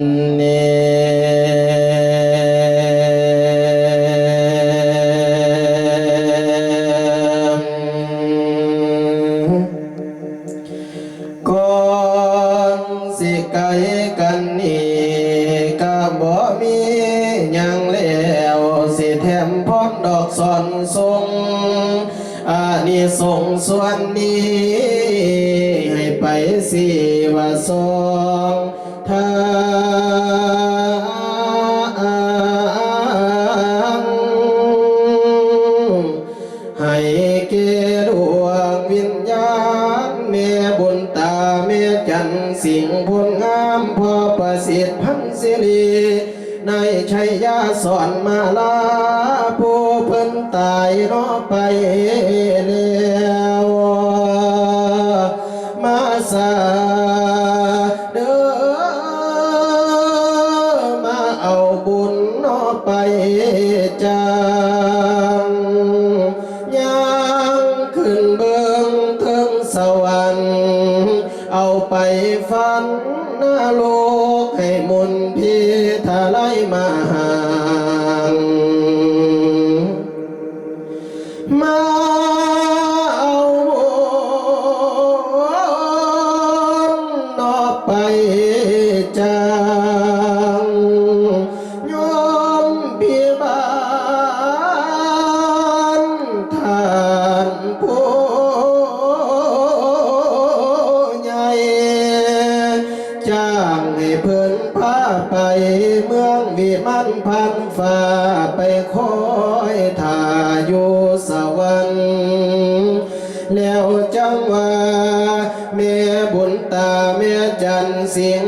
ne เกดวงวิญญาณเมบุญตาเมจันสิ่งผลงามพอประสิทธิพันศิรีในชัยยาสอนมาลา สวรรค์ เอาไปฝันหน้าโล ย่างวิเพิ่นพาไปเมืองวิมันพันฝ่าไปคอยทาอยู่สวรรค์แล้วจังว่าแม่บุญตาแม่จันเสียง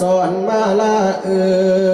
สอนมาลาเออ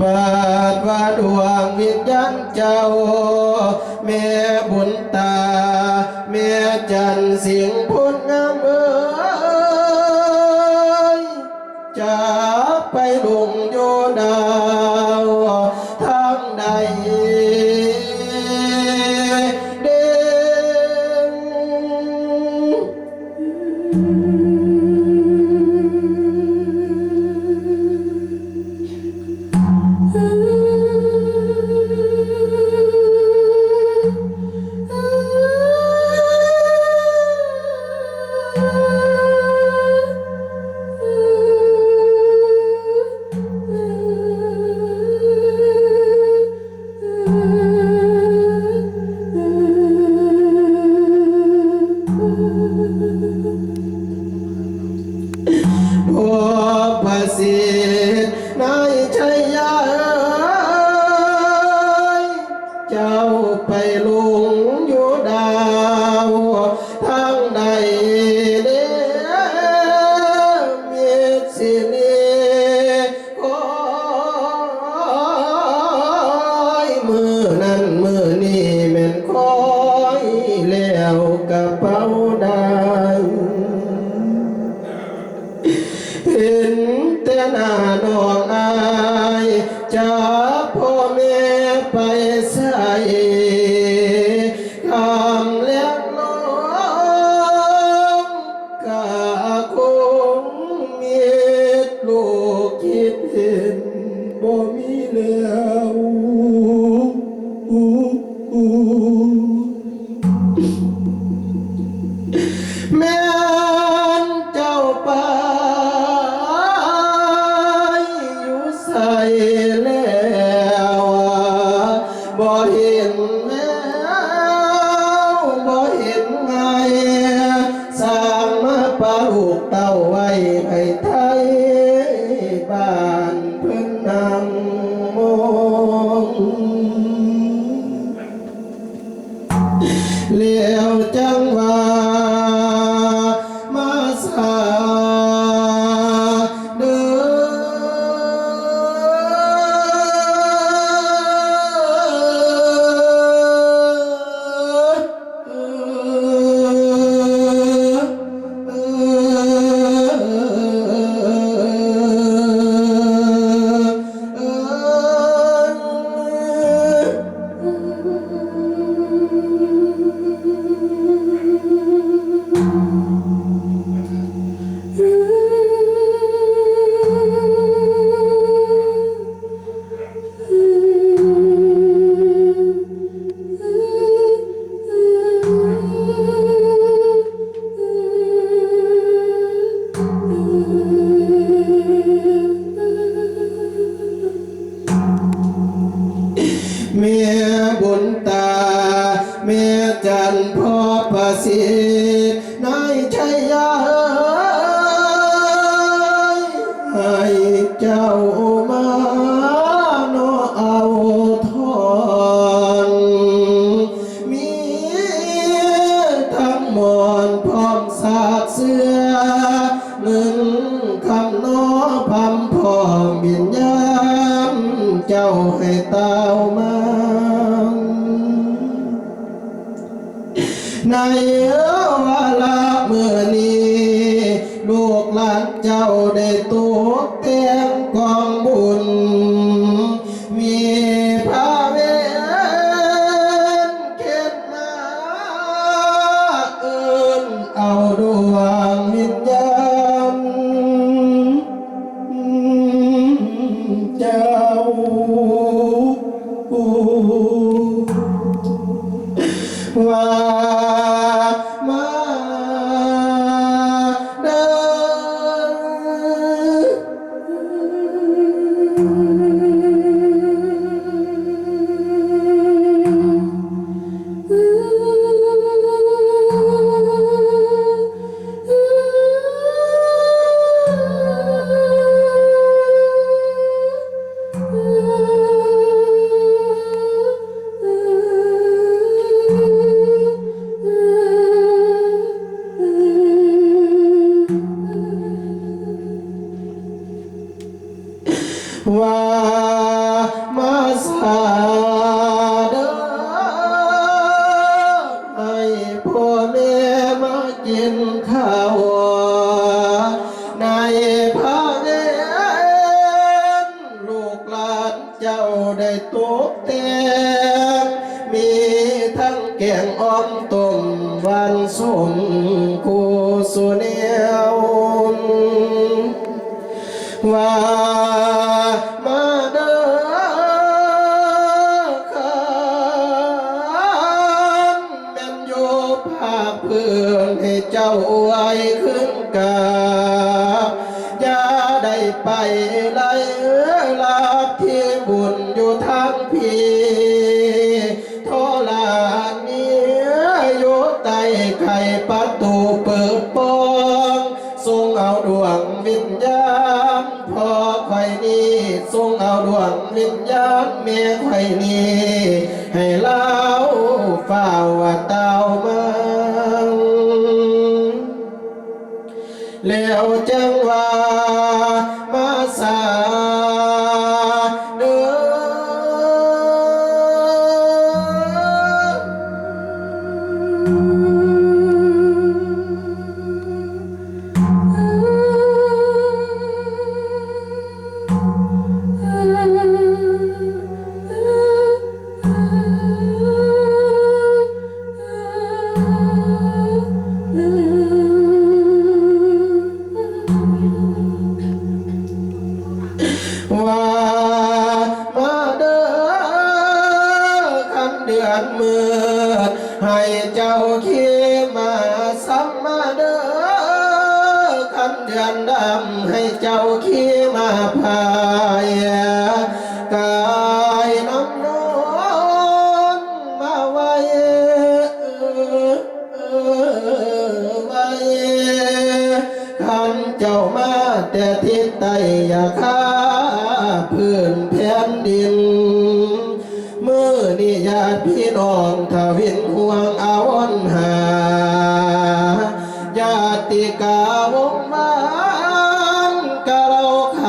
บาดว่าดวงวิญญาณเจ้าแม่ คิดเห็นบ่มีแล้ว Let ให้เจ้ามา เดือนดำให้เจ้าขี้มาพาย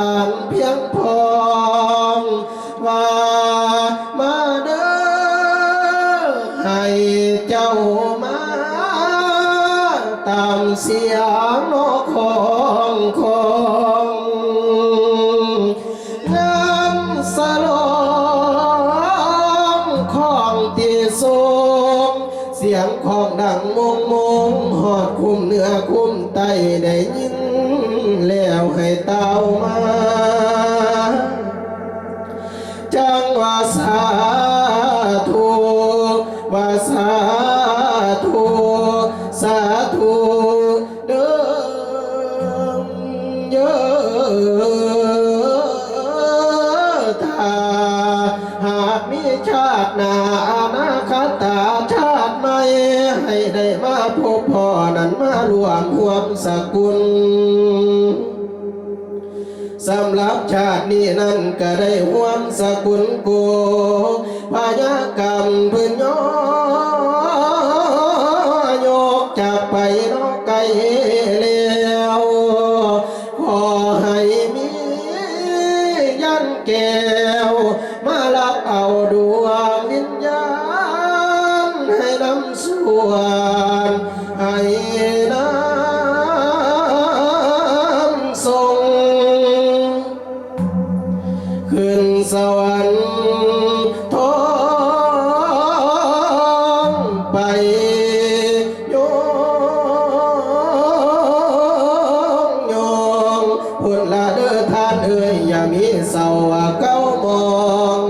าขานเพียงพองว่ามาเด้อให้เจ้ามาตามเสียงนกของของงานสลองของตีสงเสียงของดังมงมงหอดคุ้มเนื้อคุ้มไตได้ยินแล้วให้ตา รวมห่วมสกุลสำหรับชาตินี้นั้นก็ได้ห่วมสกุลโกพยากรรมพื้นย่อย พุ่นละเด้อท่านเอ้ยอย่ามีเศร้าว่าเก้ามอง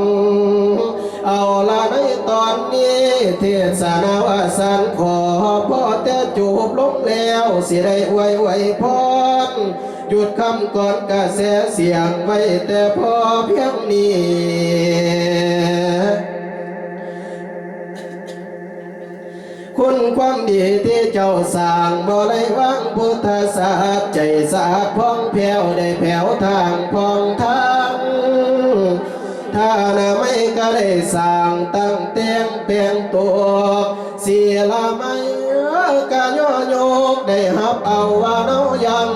เอาละในตอนนี้ เทศนาวาสันขอพ่อแต่จูบลงแล้วสิได้ไว้ไว้พรหยุดคำก่อนกระแสเสียงไว้แต่พอเพียงนี้ คุณความดีที่เจ้าสร้างบ่ได้วางพุทธศาสตร์ใจสาพ่องแผ้วได้แผ่วทางพ่องทางถ้านาไม่ก็ได้สร้างตั้งเตียงเปียนตัวเสียละไม่กะย่อยกได้หับเอาว่าเนายัง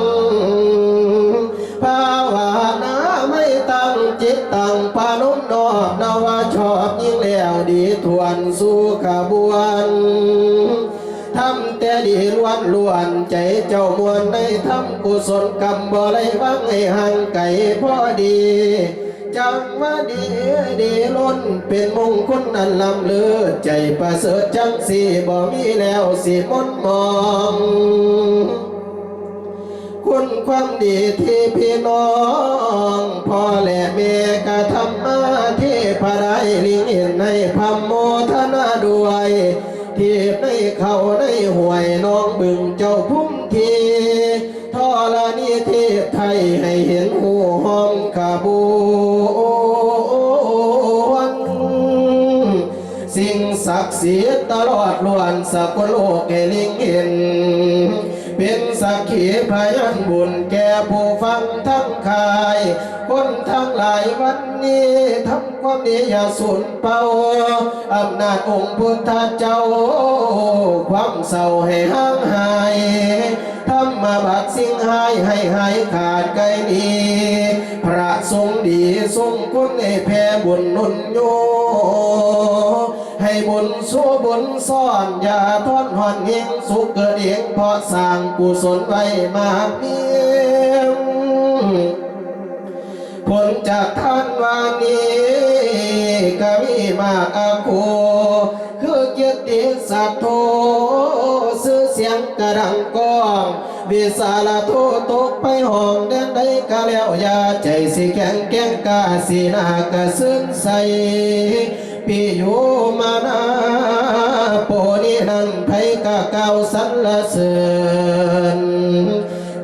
ภาวนาไม่ตั้งจิตตั้งปานุนนอบนาว่าชอบยิ่งแล้วดีทวนสู่ขบวน ดีล้วนล้วนใจเจ้ามวลในทำกุศลกรรมบ่เลยวังให้ห่างไกลพอดี จังว่าดีดีล้นเป็นมงคลนันลำเลือใจประเสริฐจังสีบ่มีแล้วสิมนมองคุณความดีที่พี่น้องพ่อและแม่กระทำมาที่พระได้ลิงเห็นในพรมโมทนาด้วย ที่ในเขาในห่วยน้อง สิทธิ์ตลอดล้วนสกุลโลกให้ลิงเห็น เป็นสักขีพยานบุญแก่ผู้ฟังทั้งคาย คนทั้งหลายวันนี้ทำความดีอย่าสูญเป่าอำนาจองค์พุทธเจ้า ความเศร้าให้ห่างหายทำมาบัดสิ่งหายให้หายขาดไกลนี้ พระทรงดีทรงคุณให้แผ่บุญนุนโย ให้บุญสู้บุญซ่อนอย่าทอนหอนเองสุขเกิดเองเพราะสร้างกุศลไว้มากเพียงผลจากท่านวานี้ก็มีมากอาโคคือเกียรติศักดิ์โทซื้อเสียงกระดังก้องวิสาลโทตกไปห้องแดนใดก็แล้วยาใจสิแข็งแกงกาสีนากระซึนใส ปีอยู่มานาโปนี้นั้นไผกะเก่าสรรเสริญ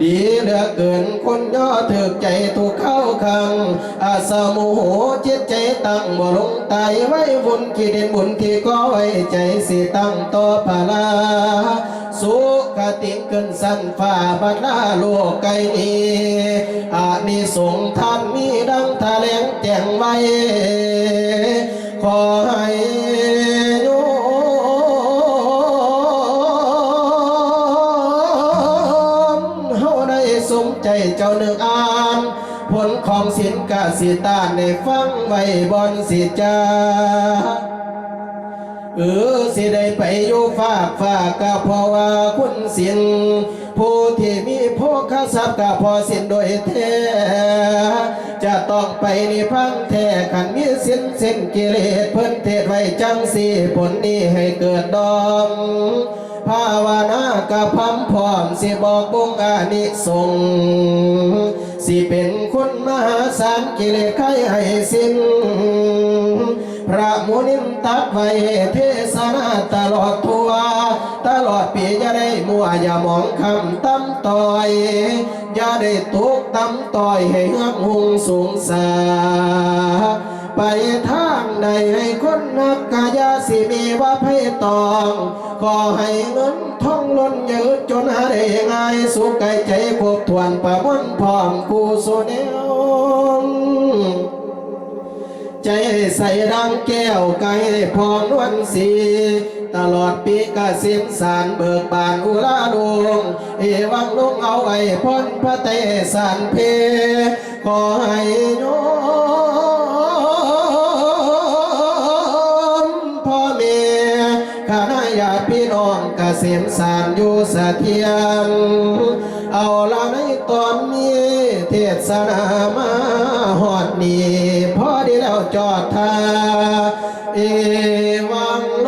ดีเหลือเกินคนย่อถึกใจถูกเข้าขัง อาสาโมโหจิตใจตั้งบ่ลงตายไว้บุญกี่เด่นบุญที่ก็ไว้ใจสิตั้งต่อภาลาสุขติเกินสันฝ่าบัดลาโลกไกลนี้อานิสงท่านมีดังทะเลงแจ้งไว้ ขอให้โยมเฮาได้สมใจเจ้าหนึ่งอ่าน ผลของสินกะสิตานในฟังไว้บอนสิจาเออสิได้ไปอยู่ฝากฝากก็เพราะว่าคุณสินผู้ที่มีโภคทรัพย์ก็พอสินโดยแท้ ต้องไปในพังแท้ขันมีสินสิ้นกิเลสเพิ่นเทศไว้จังสีผลนี้ให้เกิดดอมภาวนากะพัมพร้อมสิบอกบุงอานิสงสิเป็นคุณมหาศาลกิเลสไขให้สิ้น พระมุนินตัดไว้เทศนาตลอดทัวตลอดปีอย่าได้มัวอย่ามองคำตั้มต่อยอย่าได้ตุกตั้มต่อยให้เฮือกหุงสูงสาไปทางใดให้คนนักกายาสิมีว่าเพตองขอให้เงินท่องล้นยืดจนหาได้ง่ายสุขใจใจครบถ้วนประมวลพร้อมกูสุเน ใจใส่ดังแก้วไก่พรนวลสี ตลอดปีกเสียมสารเบิกบานอุลาดวงเอวังลุงเอาไว้พ้นพระเตสานเพ ขอให้โยมพ่อแม่ข้านาญาติพี่น้องเกษมสารอยู่เสถียรเอาละในตอนนี้เทศนามาหอดนี้ จอดทาเอวังโล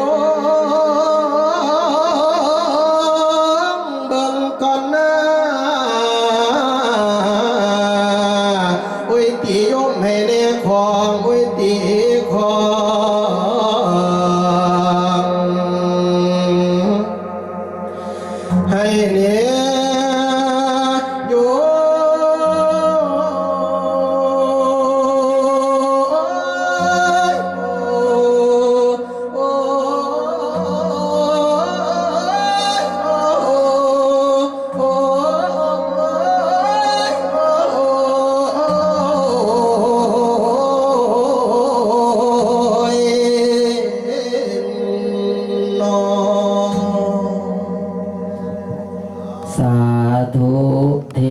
งเบิ่งก่อนหน้าอุ้ยตีโยมให้เนของอุ้ยตีของให้เน